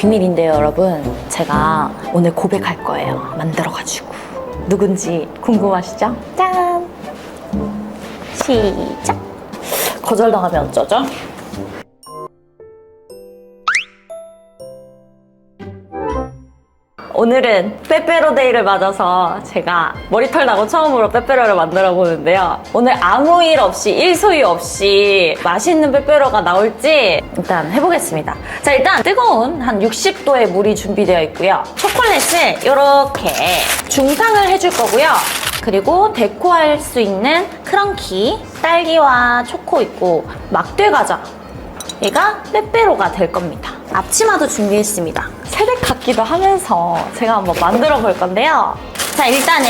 비밀인데요, 여러분. 제가 오늘 고백할 거예요. 만들어가지고. 누군지 궁금하시죠? 짠! 시작! 거절당하면 어쩌죠? 오늘은 빼빼로데이를 맞아서 제가 머리털 나고 처음으로 빼빼로를 만들어 보는데요. 오늘 아무 일 없이 일소이 없이 맛있는 빼빼로가 나올지 일단 해보겠습니다. 자 일단 뜨거운 한 60도의 물이 준비되어 있고요. 초콜릿을 이렇게 중탕을 해줄 거고요. 그리고 데코할 수 있는 크런키, 딸기와 초코 있고 막대 과자 얘가 빼빼로가 될 겁니다. 앞치마도 준비했습니다. 새댁 같기도 하면서 제가 한번 만들어 볼 건데요. 자, 일단은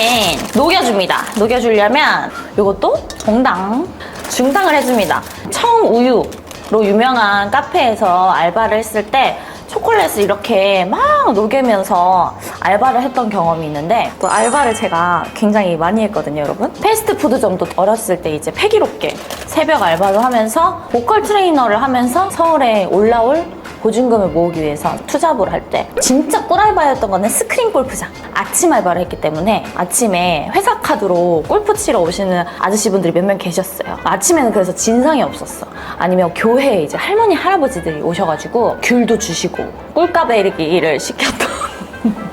녹여줍니다. 녹여주려면 이것도 정당 중탕을 해줍니다. 청우유로 유명한 카페에서 알바를 했을 때 초콜릿을 이렇게 막 녹이면서 알바를 했던 경험이 있는데 그 알바를 제가 굉장히 많이 했거든요, 여러분. 패스트푸드점도 어렸을 때 이제 패기롭게 새벽 알바를 하면서 보컬 트레이너를 하면서 서울에 올라올 보증금을 모으기 위해서 투잡을 할 때 진짜 꿀알바였던 거는 스크린 골프장. 아침 알바를 했기 때문에 아침에 회사 카드로 골프 치러 오시는 아저씨분들이 몇 명 계셨어요. 아침에는 그래서 진상이 없었어. 아니면 교회에 이제 할머니 할아버지들이 오셔가지고 귤도 주시고 꿀까베리기를 시켰던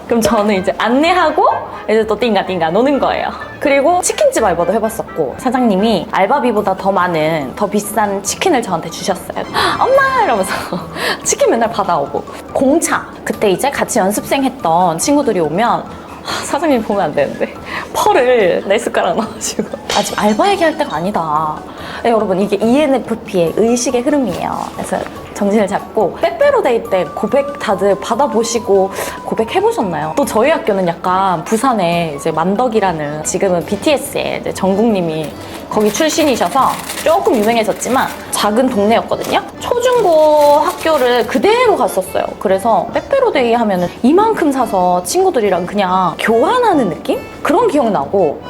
그럼 저는 이제 안내하고 이제 또 띵가띵가 노는 거예요. 그리고 치킨집 알바도 해봤었고 사장님이 알바비보다 더 많은 더 비싼 치킨을 저한테 주셨어요. 엄마! 이러면서 치킨 맨날 받아오고. 공차! 그때 이제 같이 연습생 했던 친구들이 오면 하, 사장님 보면 안 되는데. 펄을 네 숟가락 넣어주고 아직 알바 얘기할 때가 아니다. 네, 여러분 이게 ENFP의 의식의 흐름이에요. 그래서 정신을 잡고 빼빼로데이 때 고백 다들 받아보시고 고백해보셨나요? 또 저희 학교는 약간 부산에 이제 만덕이라는 지금은 BTS의 이제 정국님이 거기 출신이셔서 조금 유명해졌지만 작은 동네였거든요. 초중고 학교를 그대로 갔었어요. 그래서 빼빼로데이 하면은 이만큼 사서 친구들이랑 그냥 교환하는 느낌? 그런 기억 나고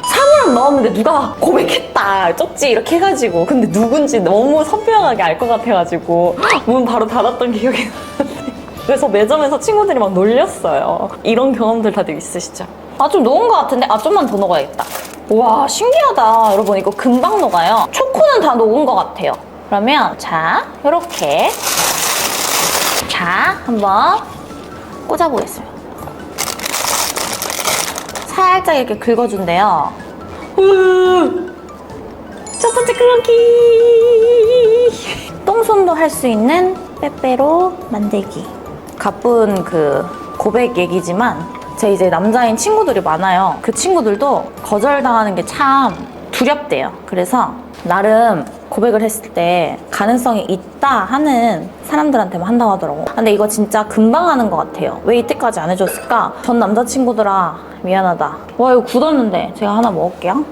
3일 넣었는데 누가 고백했다 쪽지? 이렇게 해가지고. 근데 누군지 너무 선명하게 알 것 같아가지고 문 바로 닫았던 기억이 나는데. 그래서 매점에서 친구들이 막 놀렸어요. 이런 경험들 다들 있으시죠? 아 좀 녹은 것 같은데? 아 좀만 더 녹아야겠다. 와 신기하다. 여러분 이거 금방 녹아요. 초코는 다 녹은 것 같아요. 그러면 자 이렇게. 자 한번 꽂아보겠습니다. 살짝 이렇게 긁어준대요. 우! 첫 번째 크런키! 똥손도 할 수 있는 빼빼로 만들기. 가쁜 그 고백 얘기지만 제 이제 남자인 친구들이 많아요. 그 친구들도 거절당하는 게 참 두렵대요. 그래서 나름 고백을 했을 때 가능성이 있다 하는 사람들한테만 한다고 하더라고. 근데 이거 진짜 금방 하는 것 같아요. 왜 이때까지 안 해줬을까? 전 남자친구들아 미안하다. 와 이거 굳었는데 제가 하나 먹을게요.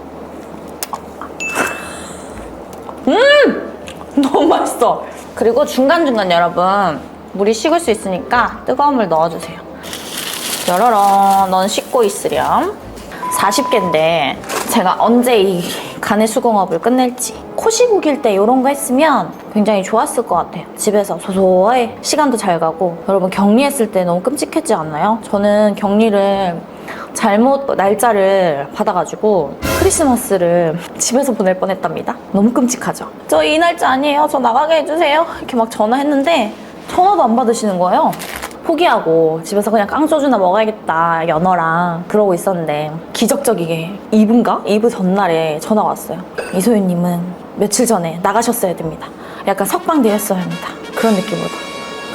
음! 너무 맛있어. 그리고 중간중간 여러분 물이 식을 수 있으니까 뜨거운 물 넣어주세요. 여러러 넌 씻고 있으렴 40개인데 제가 언제 이 간의 수공업을 끝낼지 코시국일 때 이런 거 했으면 굉장히 좋았을 것 같아요 집에서 소소하게 시간도 잘 가고 여러분 격리했을 때 너무 끔찍했지 않나요? 저는 격리를 잘못 날짜를 받아가지고 크리스마스를 집에서 보낼 뻔했답니다. 너무 끔찍하죠? 저 이 날짜 아니에요. 저 나가게 해주세요. 이렇게 막 전화했는데 전화도 안 받으시는 거예요. 포기하고 집에서 그냥 깡소주나 먹어야겠다 연어랑 그러고 있었는데 기적적이게 이브인가? 이브 전날에 전화 왔어요. 이소윤님은 며칠 전에 나가셨어야 됩니다. 약간 석방되었어야 합니다. 그런 느낌으로.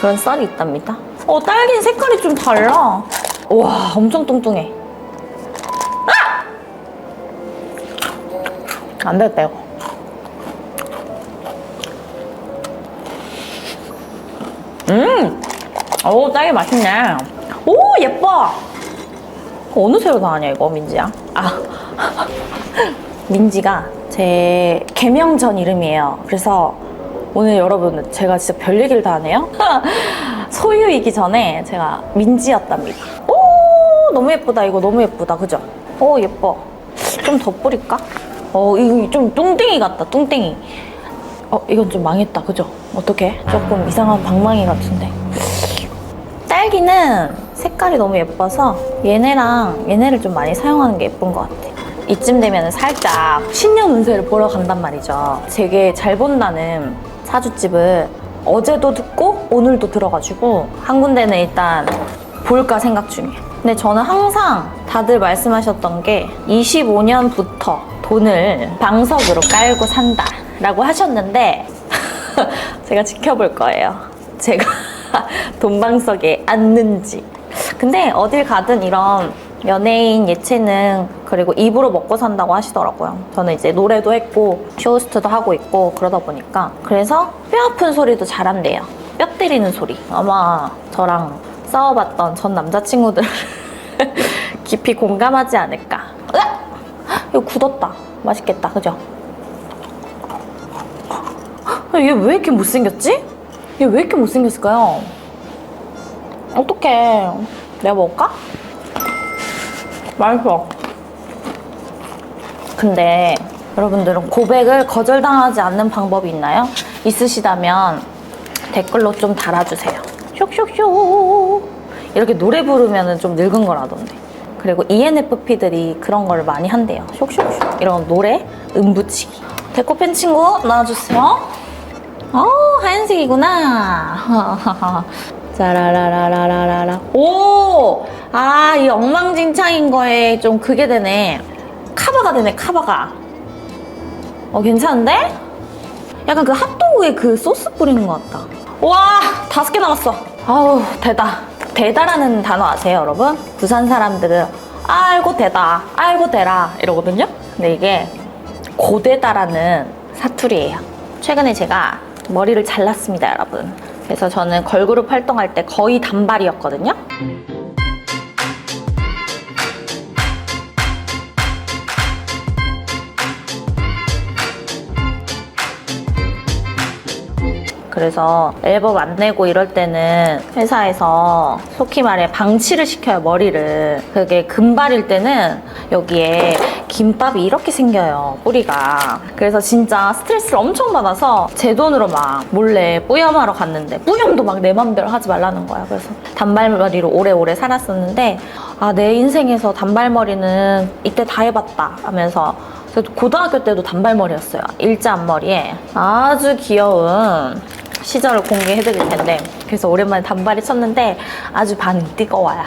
그런 썰이 있답니다. 어 딸기는 색깔이 좀 달라 와 엄청 뚱뚱해 아! 안 되겠다 이거 음 오, 딸기 맛있네. 오, 예뻐. 어느 새로 나왔냐, 이거, 민지야? 아. 민지가 제 개명 전 이름이에요. 그래서 오늘 여러분, 제가 진짜 별 얘기를 다 하네요. 소유이기 전에 제가 민지였답니다. 오, 너무 예쁘다. 이거 너무 예쁘다. 그죠? 오, 예뻐. 좀 더 뿌릴까? 어, 이거 좀 뚱땡이 같다, 뚱땡이. 어, 이건 좀 망했다. 그죠? 어떡해? 조금 이상한 방망이 같은데. 딸기는 색깔이 너무 예뻐서 얘네랑 얘네를 좀 많이 사용하는 게 예쁜 것 같아. 이쯤 되면 살짝 신년 운세를 보러 간단 말이죠. 되게 잘 본다는 사주집을 어제도 듣고 오늘도 들어가지고 한 군데는 일단 볼까 생각 중이에요. 근데 저는 항상 다들 말씀하셨던 게 25년부터 돈을 방석으로 깔고 산다 라고 하셨는데 제가 지켜볼 거예요. 제가 돈방석에 앉는지. 근데 어딜 가든 이런 연예인 예체능 그리고 입으로 먹고 산다고 하시더라고요. 저는 이제 노래도 했고 쇼호스트도 하고 있고 그러다 보니까 그래서 뼈 아픈 소리도 잘한대요. 뼈 때리는 소리. 아마 저랑 싸워봤던 전 남자친구들 깊이 공감하지 않을까. 으악! 이거 굳었다. 맛있겠다. 그죠? 얘 왜 이렇게 못생겼지? 얘 왜 이렇게 못생겼을까요? 어떡해. 내가 먹을까? 맛있어. 근데 여러분들은 고백을 거절당하지 않는 방법이 있나요? 있으시다면 댓글로 좀 달아주세요. 쇽쇽쇽. 이렇게 노래 부르면 좀 늙은 거라던데. 그리고 ENFP들이 그런 걸 많이 한대요. 쇽쇽쇽. 이런 노래, 음 붙이기. 데코펜 친구 나와주세요. 어, 하얀색이구나. 짜라라라라라라. 오! 아, 이 엉망진창인 거에 좀 그게 되네. 카바가 되네, 카바가. 어, 괜찮은데? 약간 그 핫도그에 그 소스 뿌리는 것 같다. 와, 다섯 개 남았어. 아우, 대다. 대다라는 단어 아세요, 여러분? 부산 사람들은 알고 대다, 알고 대라 이러거든요? 근데 이게 고대다라는 사투리예요. 최근에 제가 머리를 잘랐습니다, 여러분. 그래서 저는 걸그룹 활동할 때 거의 단발이었거든요. 그래서 앨범 안 내고 이럴 때는 회사에서 속히 말해 방치를 시켜요 머리를. 그게 금발일 때는 여기에 김밥이 이렇게 생겨요 뿌리가. 그래서 진짜 스트레스를 엄청 받아서 제 돈으로 막 몰래 뿌염하러 갔는데 뿌염도 막 내 맘대로 하지 말라는 거야. 그래서 단발머리로 오래오래 살았었는데 아 내 인생에서 단발머리는 이때 다 해봤다 하면서 고등학교 때도 단발머리였어요. 일자 앞머리에. 아주 귀여운 시절을 공개해드릴 텐데 그래서 오랜만에 단발이 쳤는데 아주 반응 뜨거워요.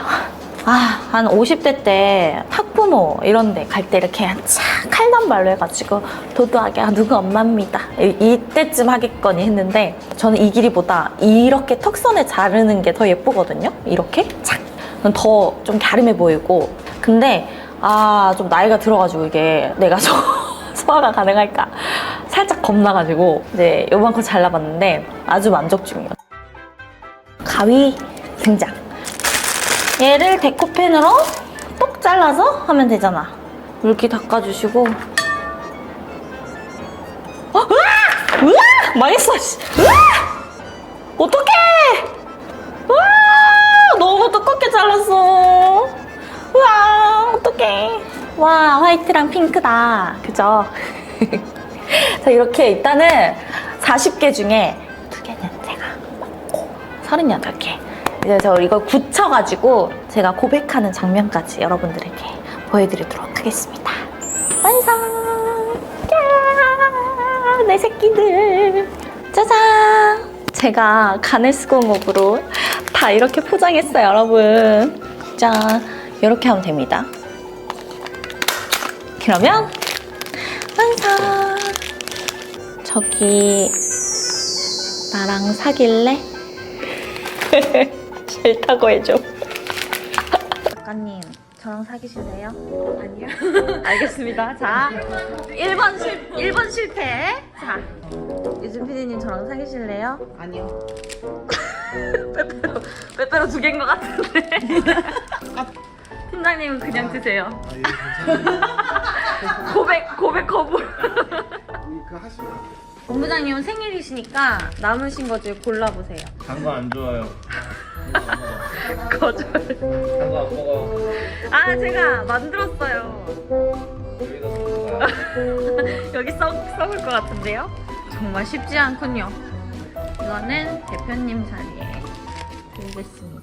아, 한 50대 때 학부모 이런 데 갈 때 이렇게 착 칼단발로 해가지고 도도하게 아, 누구 엄마입니다. 이- 이때쯤 하겠거니 했는데 저는 이 길이보다 이렇게 턱선에 자르는 게 더 예쁘거든요. 이렇게 착. 더 좀 갸름해 보이고. 근데 아, 좀 나이가 들어가지고 이게 내가 저 소화가 가능할까 살짝 겁나가지고 이제 요만큼 잘라봤는데 아주 만족 중이에요. 가위 등장. 얘를 데코펜으로 똑 잘라서 하면 되잖아. 물기 닦아주시고. 어, 으아! 으아! 망했어. 씨. 으아! 어떡해! 으아! 너무 두껍게 잘랐어. 우와, 어떡해. 와, 화이트랑 핑크다. 그죠? 자, 이렇게 일단은 40개 중에 두 개는 제가 먹고 38개. 이제 저 이거 굳혀가지고 제가 고백하는 장면까지 여러분들에게 보여드리도록 하겠습니다. 완성! 야, 내 새끼들. 짜잔! 제가 가네스공업으로 다 이렇게 포장했어요, 여러분. 짠. 이렇게 하면 됩니다. 그러면 저기 나랑 사귈래? 싫다고 해줘. 작가님, 저랑 사귀실래요? 아니요. 알겠습니다. 자, 1번 실 1번 실패. 자, 유진 PD님 저랑 사귀실래요? 아니요. 빼빼로 빼빼로 두 개인 것 같은데. 팀장님은 그냥 드세요. 아, 예, 괜찮아요. 고백 고백 거부. 그 하시면 안 돼요. 본부장님은 생일이시니까 남으신 거 중에 골라보세요. 단거 안 좋아요. 거절. 단거 안 먹어요. 아 제가 만들었어요. 여기다 섞는 거야. 여기 썩 썩을 것 같은데요? 정말 쉽지 않군요. 이거는 대표님 자리에 드리겠습니다.